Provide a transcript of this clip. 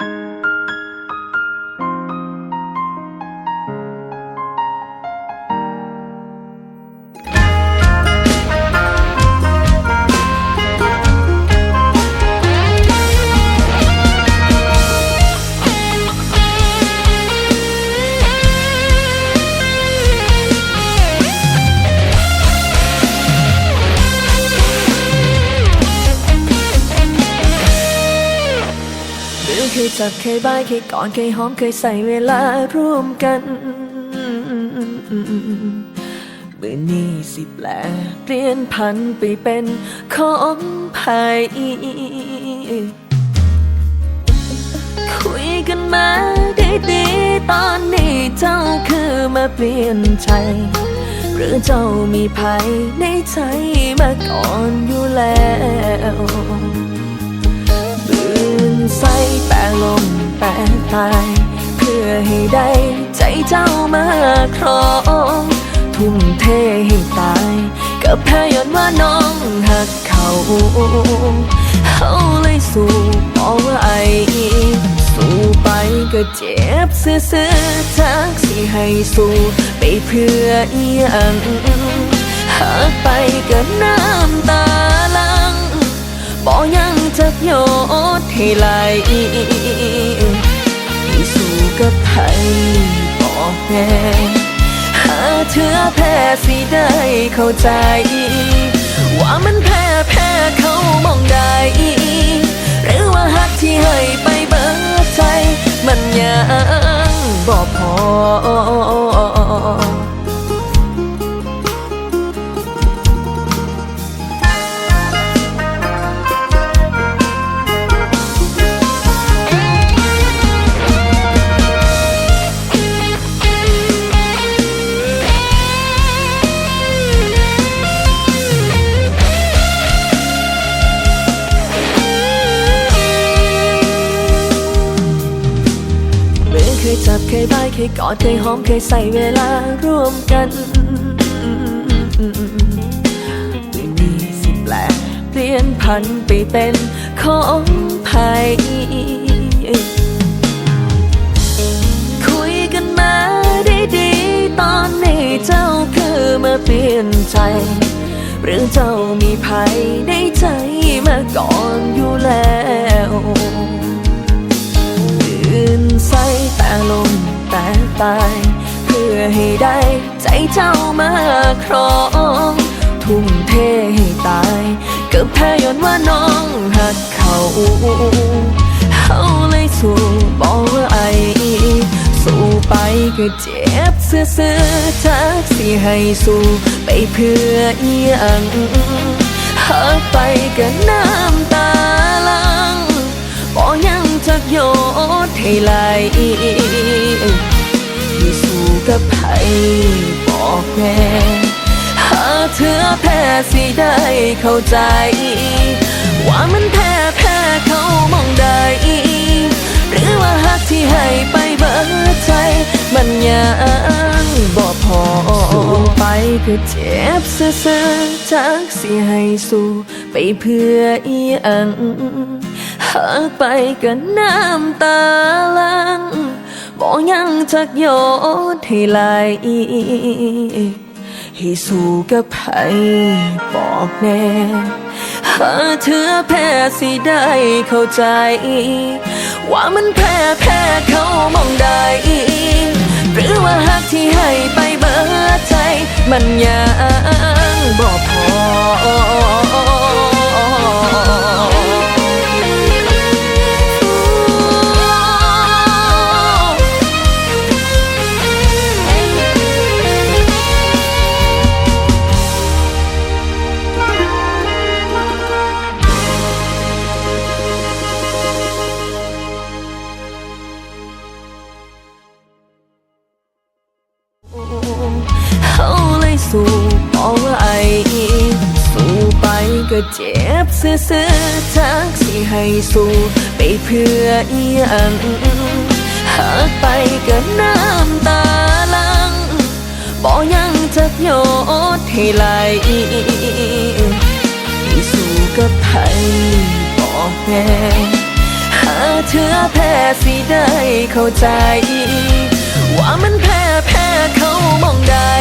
ห ยจับเคยบายเคยกอดเคยหอมเคยใส่เวลาร่วมกันเมื่อนี้สิแปลเปลี่ยนพันไปเป็นของไผ่คุยกันมาได้ดีตอนนี้เจ้าคือมาเปลี่ยนใจ หรือเจ้ามีภัยในใจมาก่อนอยู่แล้ว ใส่แปลงลมแปลงตาย เพื่อให้ได้ใจเจ้ามาครองทุ่มเทให้ตาย ก็แพ้ย้อนว่าน้องหักเขาเขาเลยสู้บอกว่าไอสู้ไปก็เจ็บเสื้อทักสิให้สู้ไปเพื่ออีหยังหักไปก็น้ำตาลังบอกยังจะโย ให้ไหลสู้กับไผบอกแน่หาเธอแพ้สิได้เข้าใจ ว่ามันแพ้แพ้เขามองได้หรือว่าหักที่ให้ไปเบิดใจ มันยังบอกพอ เคยจับเคยบายเคยกอดเคยหอมเคยใส่เวลาร่วมกันไม่มีสิแปลเปลี่ยนพันไปเป็นของไผ่คุยกันมาได้ดีตอนนี้เจ้าคือมาเปลี่ยนใจ หรือเจ้ามีภัยในใจมาก่อน ลมแต่ตาย เพื่อให้ได้ใจเจ้ามาครอง ทุ่มเทให้ตาย ก็แพ้ย้อนว่าน้องหักเขาเขาเลยสู้บอกว่าไอสู้ไปก็เจ็บเสื้อเสื้อทักสิให้สู้ไปเพื่ออีหยังหักไปก็น้ำตา โยดให้ไหลที่สู้กับไผบอกแน่หาเธอแพ้สิได้เข้าใจ ว่ามันแพ้แพ้เขามองได้หรือว่าหักที่ให้ไปเบิดใจ มันยังบอกพอสู้ไปก็เจ็บเสื้อจักสิให้สู้ไปเพื่ออีอัง หากไปก็น้ำตาลังบอกยังจักโยดให้ไหลให้สู้กับไผบอกแน่หาเธอแพ้สิได้เข้าใจ ว่ามันแพ้แพ้เขามองได้หรือว่าหักที่ให้ไปเบิดใจ มันยังบอกพอ สู้บอกว่าไอสู้ไปก็เจ็บเสื้อเสื้อทักสิให้สู้ไปเพื่ออีหยังหากไปก็น้ำตาลังบอกยังจะโยดให้ไหลที่สู้กับไผบอกแน่หาเธอแพ้สิได้เข้าใจ ว่ามันแพ้แพ้เขามองได้